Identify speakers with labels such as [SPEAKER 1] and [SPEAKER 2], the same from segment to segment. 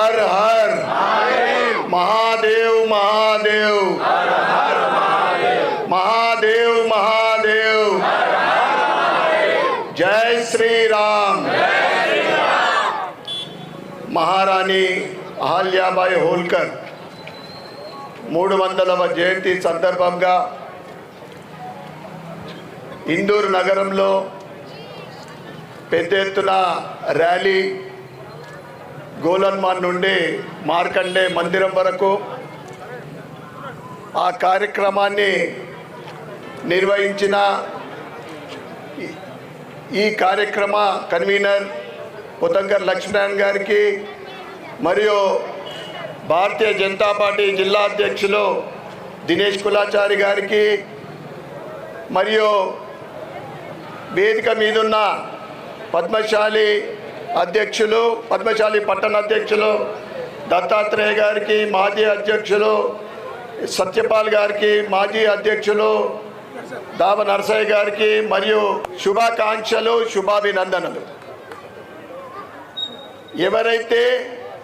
[SPEAKER 1] हर हर महादेव महादेव महादेव महादेव जय श्री राम మహారాణి అహల్యాబాయి హోల్కర్ మూడు వందలవ జయంతి సందర్భంగా ఇందూరు నగరంలో పెద్ద ఎత్తున ర్యాలీ గోలన్మాన్ నుండి మార్కండే మందిరం వరకు ఆ కార్యక్రమాన్ని నిర్వహించిన ఈ- కార్యక్రమ కన్వీనర్ ఉతంగర్ లక్ష్మీనారాయణ గారికి మరియు భారతీయ జనతా పార్టీ జిల్లా అధ్యక్షులు దినేష్ కులాచారి గారికి మరియు వేదిక మీదున్న పద్మశాలి అధ్యక్షులు పద్మశాలి పట్టణ అధ్యక్షులు దత్తాత్రేయ గారికి మాజీ అధ్యక్షులు సత్యపాల్ గారికి మాజీ అధ్యక్షులు దావ నరసయ్య గారికి మరియు శుభాకాంక్షలు శుభాభినందనలు. ఎవరైతే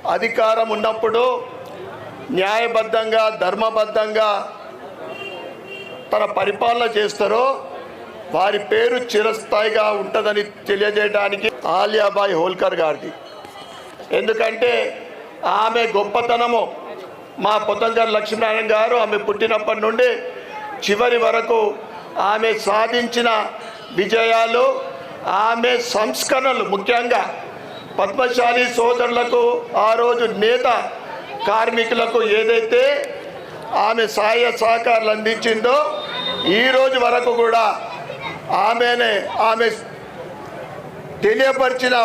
[SPEAKER 1] అధికారం ఉన్నప్పుడు న్యాయబద్ధంగా ధర్మబద్ధంగా తన పరిపాలన చేస్తారో వారి పేరు చిరస్థాయిగా ఉంటుందని తెలియజేయడానికి ఆలియాబాయి హోల్కర్ గారిది. ఎందుకంటే ఆమె గొప్పతనము. మా పొద్దంగారు లక్ష్మీనారాయణ గారు ఆమె పుట్టినప్పటి నుండి చివరి వరకు ఆమె సాధించిన విజయాలు ఆమె సంస్కరణలు ముఖ్యంగా పద్మశాలి సోదరులకు ఆ రోజు నేత కార్మికులకు ఏదైతే ఆమె సహాయ సహకారాలు అందించిందో ఈ రోజు వరకు కూడా ఆమెనే ఆమె తెలియపరిచిన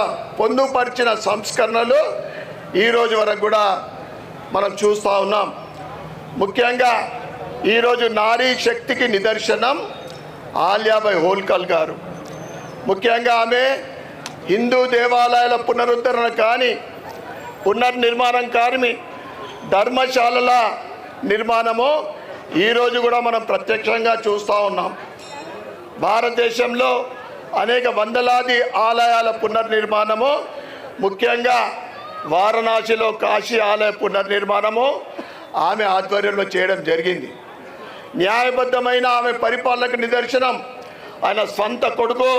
[SPEAKER 1] పొందుపరిచిన సంస్కరణలు ఈరోజు వరకు కూడా మనం చూస్తూ ఉన్నాం. ముఖ్యంగా ఈరోజు నారీ శక్తికి నిదర్శనం ఆలియాబాయ్ హోల్కల్ గారు. ముఖ్యంగా ఆమె హిందూ దేవాలయాల పునరుద్ధరణ కానీ పునర్నిర్మాణం కానీ ధర్మశాలల నిర్మాణము ఈరోజు కూడా మనం ప్రత్యక్షంగా చూస్తూ ఉన్నాం. భారతదేశంలో అనేక వందలాది ఆలయాల పునర్నిర్మాణము ముఖ్యంగా వారణాసిలో కాశీ ఆలయ పునర్నిర్మాణము ఆమె ఆధ్వర్యంలో చేయడం జరిగింది. న్యాయబద్ధమైన ఆమె పరిపాలనకు నిదర్శనం. ఆయన సొంత కొడుకు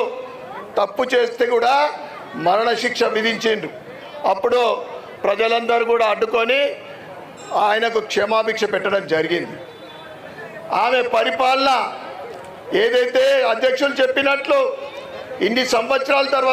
[SPEAKER 1] తప్పు చేస్తే కూడా మరణశిక్ష విధించిండు అప్పుడు ప్రజలందరూ కూడా అడ్డుకొని ఆయనకు క్షమాభిక్ష పెట్టడం జరిగింది. ఆమె పరిపాలన ఏదైతే అధ్యక్షులు చెప్పినట్లు ఇన్ని సంవత్సరాల తర్వాత